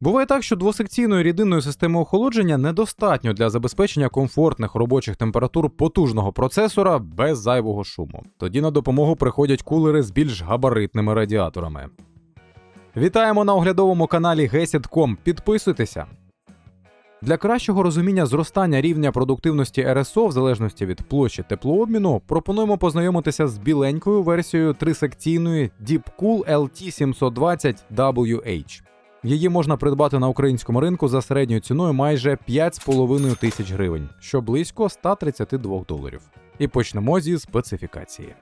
Буває так, що двосекційної рідинної системи охолодження недостатньо для забезпечення комфортних робочих температур потужного процесора без зайвого шуму. Тоді на допомогу приходять кулери з більш габаритними радіаторами. Вітаємо на оглядовому каналі Gesit.com. Підписуйтеся. Для кращого розуміння зростання рівня продуктивності РСО в залежності від площі теплообміну, пропонуємо познайомитися з біленькою версією трисекційної Deepcool LT720WH. Її можна придбати на українському ринку за середньою ціною майже 5,5 тисяч гривень, що близько 132 доларів. І почнемо зі специфікації.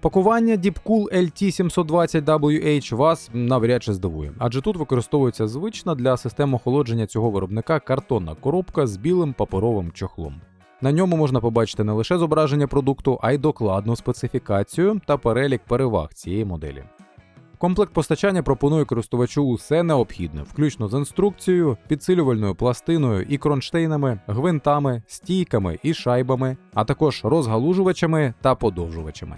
Пакування Deepcool LT720WH вас навряд чи здивує, адже тут використовується звична для систем охолодження цього виробника картонна коробка з білим паперовим чохлом. На ньому можна побачити не лише зображення продукту, а й докладну специфікацію та перелік переваг цієї моделі. Комплект постачання пропонує користувачу усе необхідне, включно з інструкцією, підсилювальною пластиною і кронштейнами, гвинтами, стійками і шайбами, а також розгалужувачами та подовжувачами.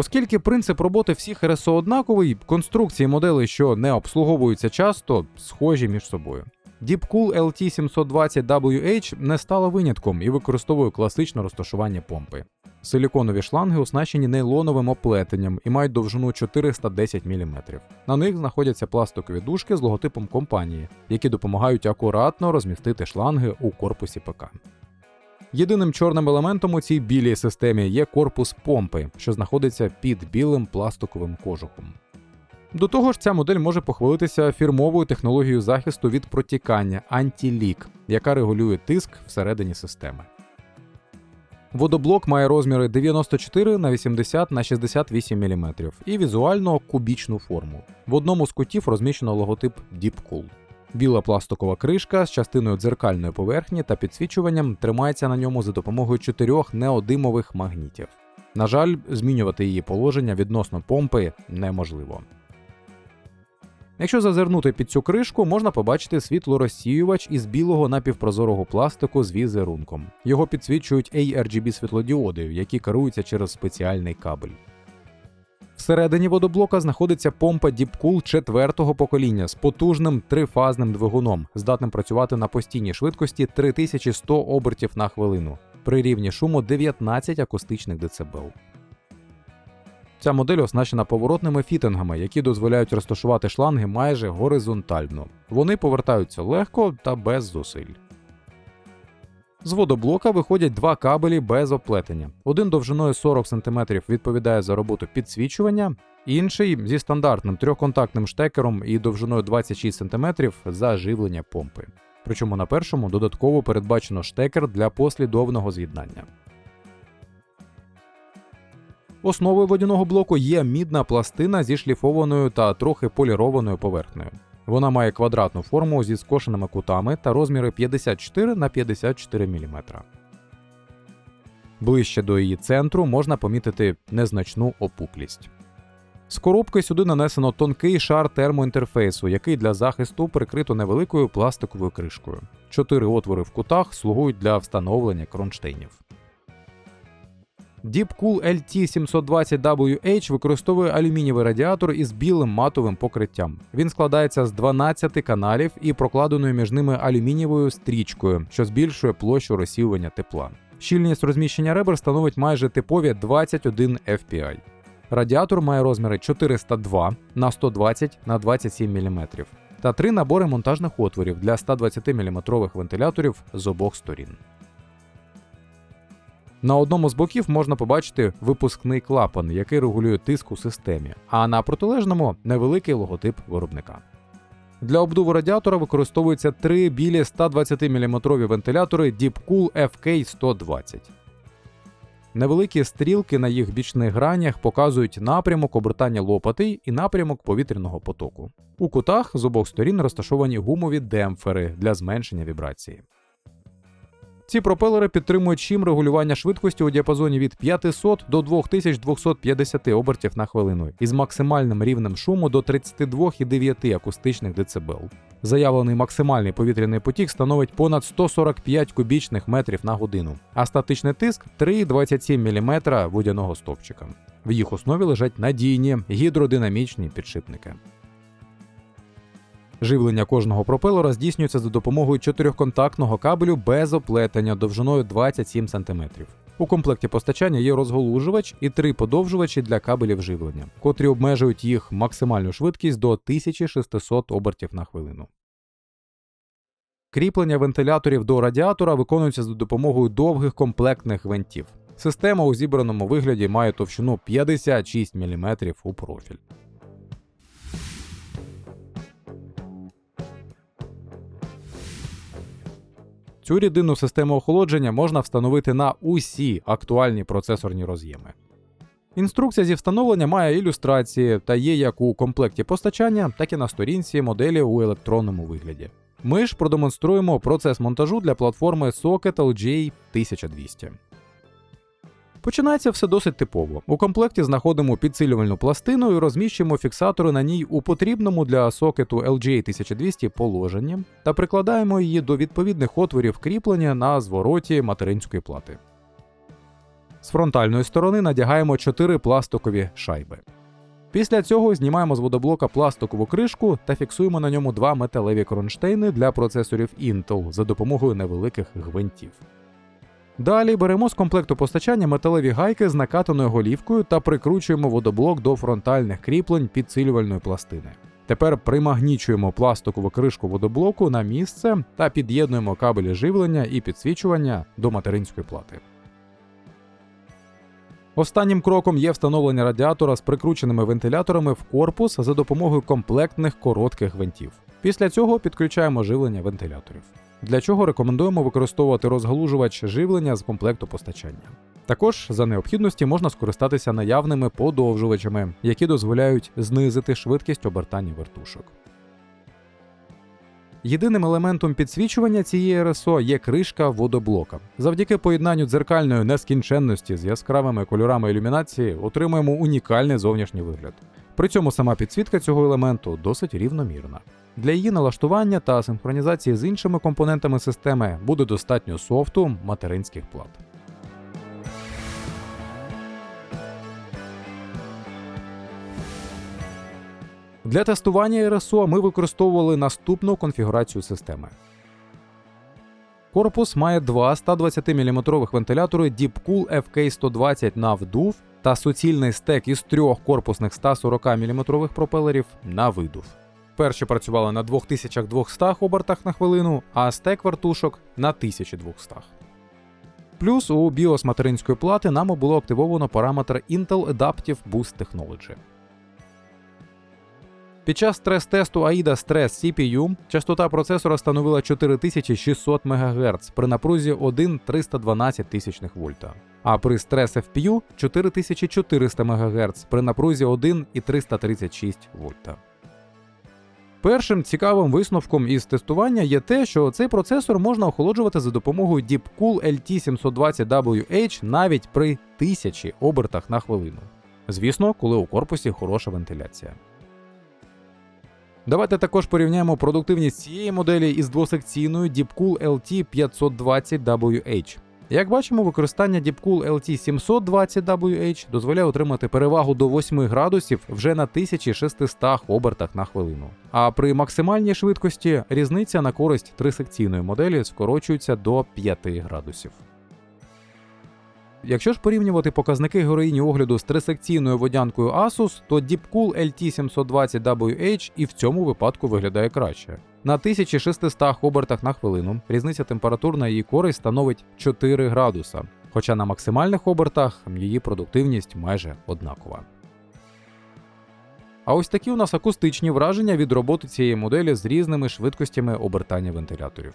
Оскільки принцип роботи всіх РСО однаковий, конструкції моделей, що не обслуговуються часто, схожі між собою. Deepcool LT720WH не стала винятком і використовує класичне розташування помпи. Силіконові шланги оснащені нейлоновим оплетенням і мають довжину 410 мм. На них знаходяться пластикові дужки з логотипом компанії, які допомагають акуратно розмістити шланги у корпусі ПК. Єдиним чорним елементом у цій білій системі є корпус помпи, що знаходиться під білим пластиковим кожухом. До того ж, ця модель може похвалитися фірмовою технологією захисту від протікання антилік, яка регулює тиск всередині системи. Водоблок має розміри 94 на 80 на 68 мм і візуально кубічну форму. В одному з кутів розміщено логотип Deepcool. Біла пластикова кришка з частиною дзеркальної поверхні та підсвічуванням тримається на ньому за допомогою чотирьох неодимових магнітів. На жаль, змінювати її положення відносно помпи неможливо. Якщо зазирнути під цю кришку, можна побачити світлорозсіювач із білого напівпрозорого пластику з візерунком. Його підсвічують ARGB світлодіоди, які керуються через спеціальний кабель. Всередині водоблока знаходиться помпа Deepcool четвертого покоління з потужним трифазним двигуном, здатним працювати на постійній швидкості 3100 обертів на хвилину при рівні шуму 19 акустичних дБ. Ця модель оснащена поворотними фітингами, які дозволяють розташувати шланги майже горизонтально. Вони повертаються легко та без зусиль. З водоблока виходять два кабелі без оплетення. Один довжиною 40 см відповідає за роботу підсвічування, інший зі стандартним трьохконтактним штекером і довжиною 26 см за живлення помпи. Причому на першому додатково передбачено штекер для послідовного з'єднання. Основою водяного блоку є мідна пластина зі шліфованою та трохи полірованою поверхнею. Вона має квадратну форму зі скошеними кутами та розміри 54 на 54 мм. Ближче до її центру можна помітити незначну опуклість. З коробки сюди нанесено тонкий шар термоінтерфейсу, який для захисту прикрито невеликою пластиковою кришкою. Чотири отвори в кутах слугують для встановлення кронштейнів. Deepcool LT720WH використовує алюмінієвий радіатор із білим матовим покриттям. Він складається з 12 каналів і прокладеною між ними алюмінієвою стрічкою, що збільшує площу розсіювання тепла. Щільність розміщення ребер становить майже типові 21 FPI. Радіатор має розміри 402 на 120 на 27 мм та три набори монтажних отворів для 120 мм вентиляторів з обох сторін. На одному з боків можна побачити випускний клапан, який регулює тиск у системі, а на протилежному невеликий логотип виробника. Для обдуву радіатора використовуються три білі 120 мм вентилятори Deepcool FK120. Невеликі стрілки на їх бічних гранях показують напрямок обертання лопатей і напрямок повітряного потоку. У кутах з обох сторін розташовані гумові демпфери для зменшення вібрації. Ці пропелери підтримують шим регулювання швидкості у діапазоні від 500 до 2250 обертів на хвилину із максимальним рівнем шуму до 32,9 акустичних децибел. Заявлений максимальний повітряний потік становить понад 145 кубічних метрів на годину, а статичний тиск 3,27 мм водяного стовпчика. В їх основі лежать надійні гідродинамічні підшипники. Живлення кожного пропелера здійснюється за допомогою чотирьохконтактного кабелю без оплетення довжиною 27 см. У комплекті постачання є розголужувач і три подовжувачі для кабелів живлення, котрі обмежують їх максимальну швидкість до 1600 обертів на хвилину. Кріплення вентиляторів до радіатора виконується за допомогою довгих комплектних гвинтів. Система у зібраному вигляді має товщину 56 мм у профіль. Цю рідинну систему охолодження можна встановити на усі актуальні процесорні роз'єми. Інструкція зі встановлення має ілюстрації та є як у комплекті постачання, так і на сторінці моделі у електронному вигляді. Ми ж продемонструємо процес монтажу для платформи Socket LJ 1200. Починається все досить типово. У комплекті знаходимо підсилювальну пластину і розміщуємо фіксатори на ній у потрібному для сокету LJ 1200 положенні та прикладаємо її до відповідних отворів кріплення на звороті материнської плати. З фронтальної сторони надягаємо 4 пластикові шайби. Після цього знімаємо з водоблока пластикову кришку та фіксуємо на ньому два металеві кронштейни для процесорів Intel за допомогою невеликих гвинтів. Далі беремо з комплекту постачання металеві гайки з накатаною голівкою та прикручуємо водоблок до фронтальних кріплень підсилювальної пластини. Тепер примагнічуємо пластикову кришку водоблоку на місце та під'єднуємо кабелі живлення і підсвічування до материнської плати. Останнім кроком є встановлення радіатора з прикрученими вентиляторами в корпус за допомогою комплектних коротких гвинтів. Після цього підключаємо живлення вентиляторів. Для чого рекомендуємо використовувати розгалужувач живлення з комплекту постачання. Також за необхідності можна скористатися наявними подовжувачами, які дозволяють знизити швидкість обертання вертушок. Єдиним елементом підсвічування цієї РСО є кришка водоблока. Завдяки поєднанню дзеркальної нескінченності з яскравими кольорами ілюмінації отримуємо унікальний зовнішній вигляд. При цьому сама підсвітка цього елементу досить рівномірна. Для її налаштування та синхронізації з іншими компонентами системи буде достатньо софту материнських плат. Для тестування РСО ми використовували наступну конфігурацію системи. Корпус має два 120-мм вентилятори Deepcool FK120 на вдув та суцільний стек із трьох корпусних 140-мм пропелерів на видув. Перші працювали на 2200 обертах на хвилину, а стек вертушок на 1200. Плюс у BIOS материнської плати нам було активовано параметр Intel Adaptive Boost Technology. Під час стрес-тесту AIDA Stress CPU частота процесора становила 4600 МГц при напрузі 1,312 тисячних вольта, а при стрес FPU 4400 МГц при напрузі 1,336 вольта. Першим цікавим висновком із тестування є те, що цей процесор можна охолоджувати за допомогою Deepcool LT720WH навіть при 1000 обертах на хвилину. Звісно, коли у корпусі хороша вентиляція. Давайте також порівняємо продуктивність цієї моделі із двосекційною Deepcool LT520WH. Як бачимо, використання Deepcool LT720WH дозволяє отримати перевагу до 8 градусів вже на 1600 обертах на хвилину. А при максимальній швидкості різниця на користь трисекційної моделі скорочується до 5 градусів. Якщо ж порівнювати показники героїні огляду з трисекційною водянкою Asus, то Deepcool LT720WH і в цьому випадку виглядає краще. На 1600 обертах на хвилину різниця температур на її користь становить 4 градуса, хоча на максимальних обертах її продуктивність майже однакова. А ось такі у нас акустичні враження від роботи цієї моделі з різними швидкостями обертання вентиляторів.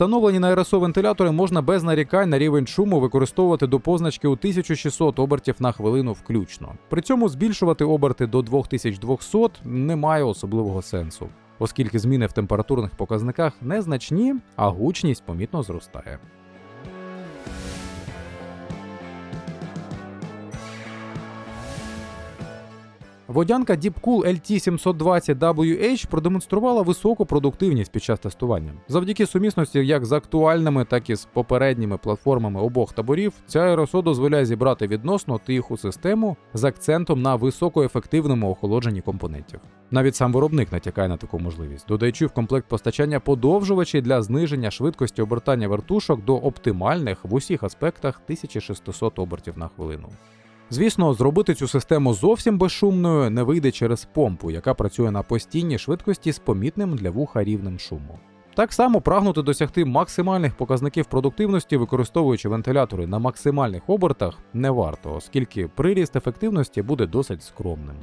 Встановлені на РСО вентилятори можна без нарікань на рівень шуму використовувати до позначки у 1600 обертів на хвилину включно. При цьому збільшувати оберти до 2200 немає особливого сенсу. оскільки зміни в температурних показниках незначні, а гучність помітно зростає. Водянка Deepcool LT720WH продемонструвала високу продуктивність під час тестування. Завдяки сумісності як з актуальними, так і з попередніми платформами обох таборів, ця аеросо дозволяє зібрати відносно тиху систему з акцентом на високоефективному охолодженні компонентів. Навіть сам виробник натякає на таку можливість, додаючи в комплект постачання подовжувачі для зниження швидкості обертання вертушок до оптимальних в усіх аспектах 1600 обертів на хвилину. Звісно, зробити цю систему зовсім безшумною не вийде через помпу, яка працює на постійній швидкості з помітним для вуха рівнем шуму. Так само прагнути досягти максимальних показників продуктивності, використовуючи вентилятори на максимальних обертах, не варто, оскільки приріст ефективності буде досить скромним.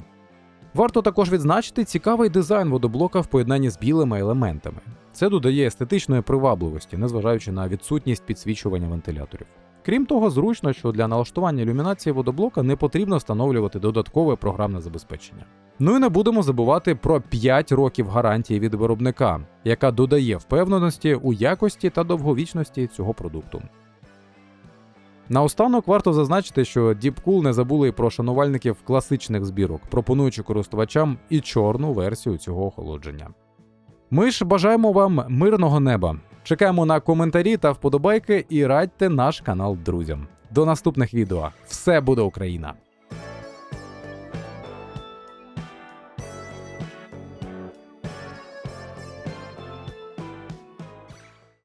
Варто також відзначити цікавий дизайн водоблока в поєднанні з білими елементами. Це додає естетичної привабливості, незважаючи на відсутність підсвічування вентиляторів. Крім того, зручно, що для налаштування ілюмінації водоблока не потрібно встановлювати додаткове програмне забезпечення. Ну і не будемо забувати про 5 років гарантії від виробника, яка додає впевненості у якості та довговічності цього продукту. Наостанок варто зазначити, що Deepcool не забули і про шанувальників класичних збірок, пропонуючи користувачам і чорну версію цього охолодження. Ми ж бажаємо вам мирного неба. Чекаємо на коментарі та вподобайки і радьте наш канал друзям. До наступних відео. Все буде Україна!